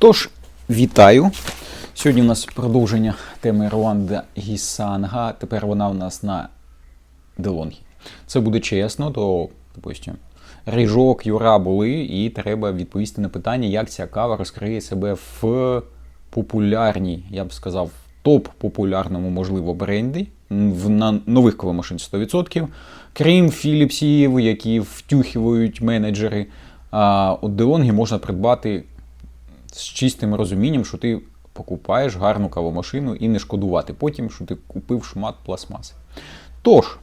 Тож, вітаю. Сьогодні у нас продовження теми Руанда Гісанга. Тепер вона у нас на Делонгі. Це буде чесно, то, допустим, Ріжок, Юра були, і треба відповісти на питання, як ця кава розкриє себе в популярній, я б сказав, топ-популярному, можливо, бренді в на нових кавомашин 100%, крім Філіпсів, які втюхивають менеджери. А от Делонгі можна придбати з чистим розумінням, що ти покупаєш гарну кавомашину і не шкодувати потім, що ти купив шмат пластмаси. Тож,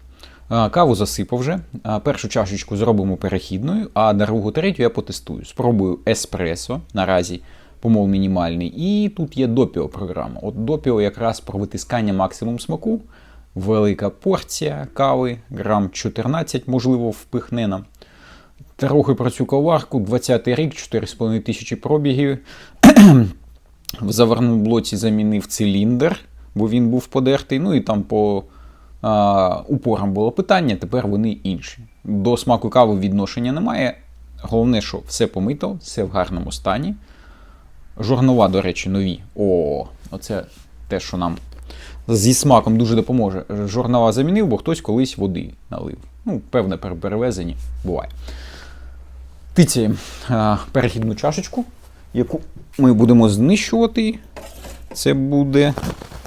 каву засипав вже. Першу чашечку зробимо перехідною, а другу третю я потестую. Спробую еспресо наразі. Помол мінімальний. І тут є допіо програма. От допіо якраз про витискання максимум смаку. Велика порція кави, грам 14, можливо, впихне нам. Трохи про цю коварку, 20-й рік, 4,5 тисячі пробігів. В заварному блоці замінив циліндр, бо він був подертий. Ну і там по а, упорам було питання, тепер вони інші. До смаку кави відношення немає. Головне, що все помито, все в гарному стані. Жорнова, до речі, нові. О, оце те, що нам зі смаком дуже допоможе. Жорнова замінив, бо хтось колись води налив. Ну, певне, при перевезенні буває. Тицяємо перехідну чашечку, яку ми будемо знищувати. Це буде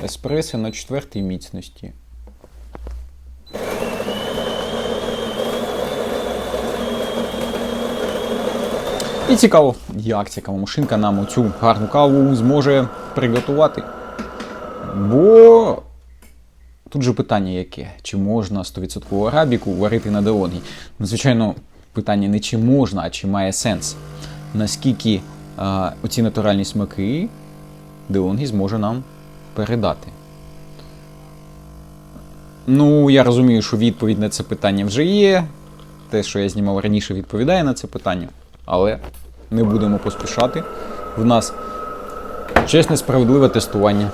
еспресо на четвертій міцності. І цікаво, як ця кавомашинка нам оцю гарну каву зможе приготувати. Бо тут же питання яке? Чи можна 100% арабіку варити на деоні? Ну, звичайно, питання не чи можна, а чи має сенс. Наскільки а, оці натуральні смаки Деонгі зможе нам передати. Ну, я розумію, що відповідь на це питання вже є. Те, що я знімав раніше, відповідає на це питання. Але не будемо поспішати. В нас чесне, справедливе тестування.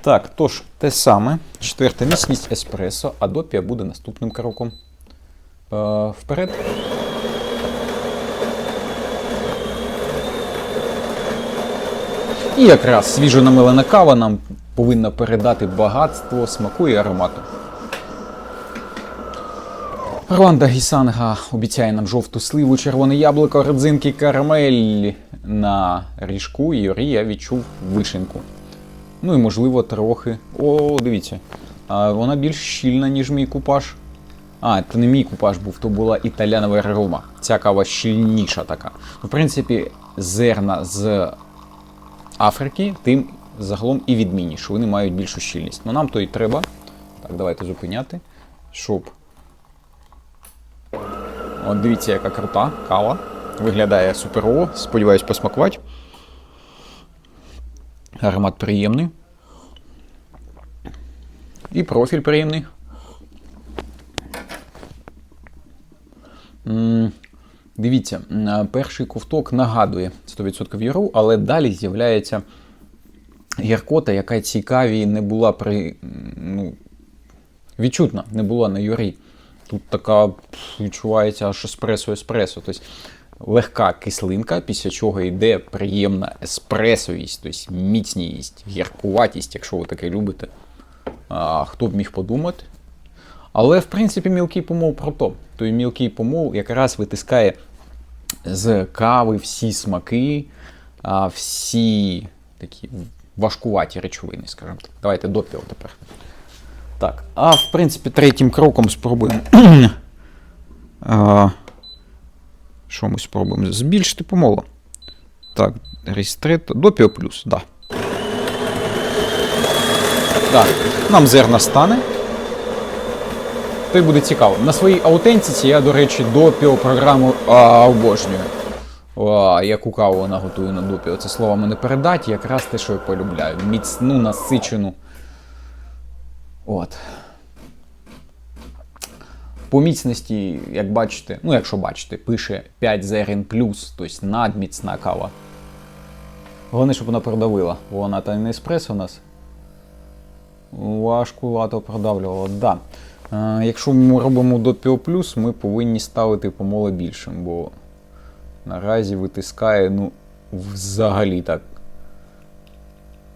Так, тож, те саме. Четверта міцність еспресо, а допія буде наступним кроком. Е, вперед. І якраз свіжо намилена кава нам повинна передати багатство смаку і аромату. Руанда Гісанга обіцяє нам жовту сливу, червоне яблуко, родзинки, карамель. На ріжку і Юрі я відчув вишеньку. Ну і можливо трохи. О, дивіться. Вона більш щільна, ніж мій купаж. А, це не мій купаж був, то була італянова рома. Ця кава щільніша така. Ну, в принципі, зерна з Африки, тим загалом і відмінніше. Вони мають більшу щільність. Ну нам то і треба. Так, давайте зупиняти. Щоб. От дивіться, яка крута кава. Виглядає суперово. Сподіваюсь, посмакувати. Аромат приємний. І профіль приємний. Дивіться, перший ковток нагадує 100% яру, але далі з'являється гіркота, яка цікаві не була при. ну, відчутна, не була на юрі. Тут така відчувається аж еспресо-еспресо. Тобто легка кислинка, після чого йде приємна еспресовість, тобто міцність, гіркуватість, якщо ви таке любите. А, хто б міг подумати? Але, в принципі, мілкий помол про то. Той мілкий помол якраз витискає з кави всі смаки, всі такі важкуваті речовини, скажімо так. Давайте допіо тепер. Так, а в принципі, третім кроком спробуємо. що ми спробуємо? Збільшити помоло. Так, рестрето. Допіо плюс. Да. Так, нам зерна стане. То буде цікаво. На своїй аутентиці я, до речі, допіо програму обожнюю. Яку каву вона готує на допіо. Це словами не передать, якраз те, що я полюбляю. Міцну, насичену. От. По міцності, як бачите, ну якщо бачите, пише 5 зерен плюс, тобто надміцна кава. Головне, щоб вона продавила, вона та не еспресо у нас. Важкувато продавлювала, да. Якщо ми робимо допіо плюс, ми повинні ставити помоло більшим, бо наразі витискає ну, взагалі так.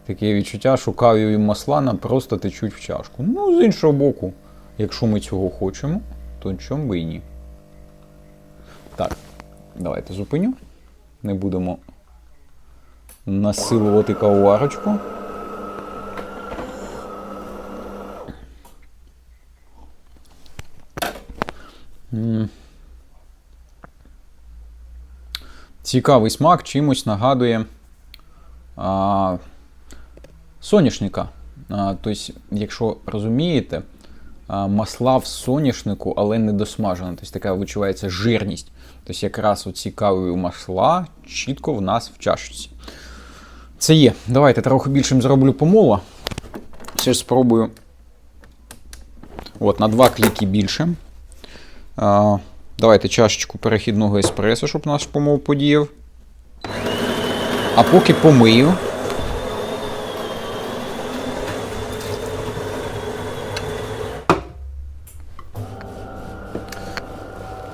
Таке відчуття, що каві і масла нам просто течуть в чашку. Ну, з іншого боку, якщо ми цього хочемо, то чому би і ні. Так, давайте зупиню. Не будемо насилувати кавоварочку. Цікавий смак чимось нагадує а, соняшника. А, тобто, якщо розумієте, а, масла в соняшнику, але не досмажена. Тобто така відчувається жирність. Тобто якраз оці кавові масла чітко в нас в чашці. Це є. Давайте трохи більшим зроблю помола. Все ж спробую. От, на два кліки більше. Давайте чашечку перехідного еспресо, щоб наш помол подіяв. А поки помию.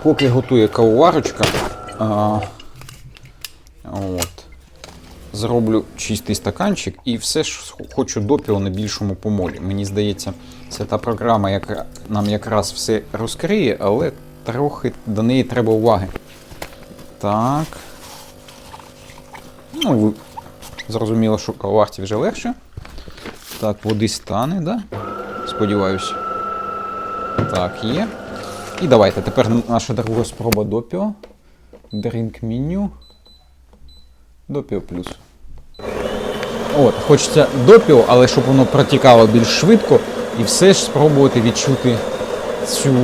Поки готує кавоварочка, а, от, зроблю чистий стаканчик і все ж хочу допіо на більшому помолі. Мені здається, це та програма, яка нам якраз все розкриє, але трохи до неї треба уваги. Так. Ну, зрозуміло, що каварті вже легше. Так, води стане, да? Сподіваюся. Так, є. І давайте тепер наша друга спроба допіо. Drink меню. Допіо плюс. От, хочеться допіо, але щоб воно протікало більш швидко і все ж спробувати відчути цю.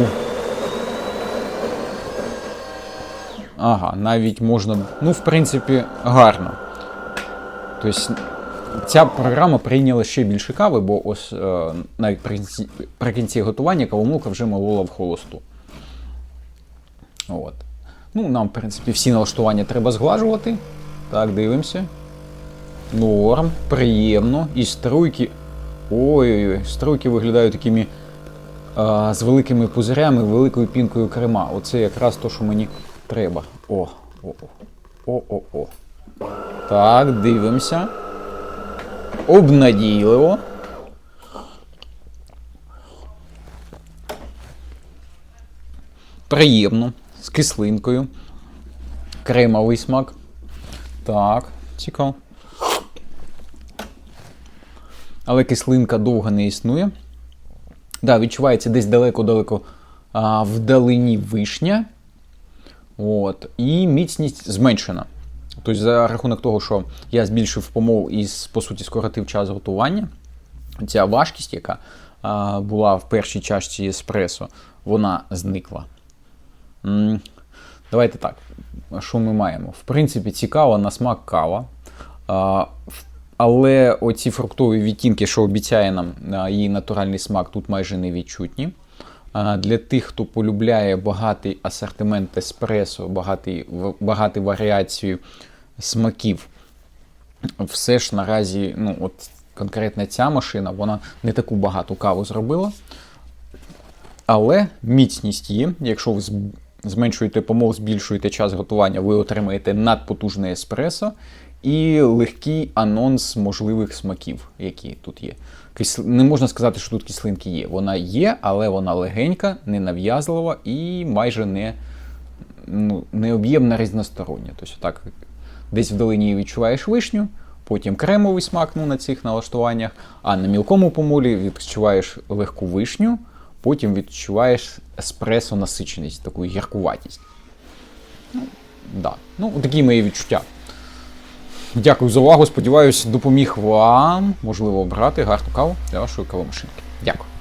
Ага, навіть можна. Ну, в принципі, гарно. Тобто, ця програма прийняла ще більше кави, бо ось е, навіть при кінці, при кінці готування кавомолка вже молола в холосту. От. Ну, нам, в принципі, всі налаштування треба зглажувати. Так, дивимося. Норм, приємно. І струйки. Ой-ой-ой, струйки виглядають такими а, з великими пузирями, великою пінкою крема. Оце якраз то, що мені треба. О, о, о, о, о. Так, дивимося. Обнадійливо. Приємно. З кислинкою. Кремовий смак. Так, цікаво. Але кислинка довго не існує. Да, відчувається десь далеко-далеко вдалині вишня. От. І міцність зменшена. Тобто, за рахунок того, що я збільшив помол і, по суті, скоротив час готування, ця важкість, яка а, була в першій чашці еспресо, вона зникла. М, Давайте так. Що ми маємо? В принципі, цікава на смак кава. А, в- але оці фруктові відтінки, що обіцяє нам її натуральний смак, тут майже не відчутні. Для тих, хто полюбляє багатий асортимент еспресо, багатий, в- варіацію смаків, все ж наразі, ну, от конкретно ця машина, вона не таку багату каву зробила. Але міцність є. Якщо ви зменшуєте помол, збільшуєте час готування, ви отримаєте надпотужне еспресо і легкий анонс можливих смаків, які тут є. Не можна сказати, що тут кислинки є. Вона є, але вона легенька, ненав'язлива і майже не, ну, необ'ємна різностороння. Тобто так, десь вдалині відчуваєш вишню, потім кремовий смак ну, на цих налаштуваннях, а на мілкому помолі відчуваєш легку вишню, потім відчуваєш еспресо насиченість, таку гіркуватість. Ну, да. ну, такі мої відчуття. Дякую за увагу. Сподіваюсь, допоміг вам, можливо, обрати гарну каву для вашої кавомашинки. Дякую.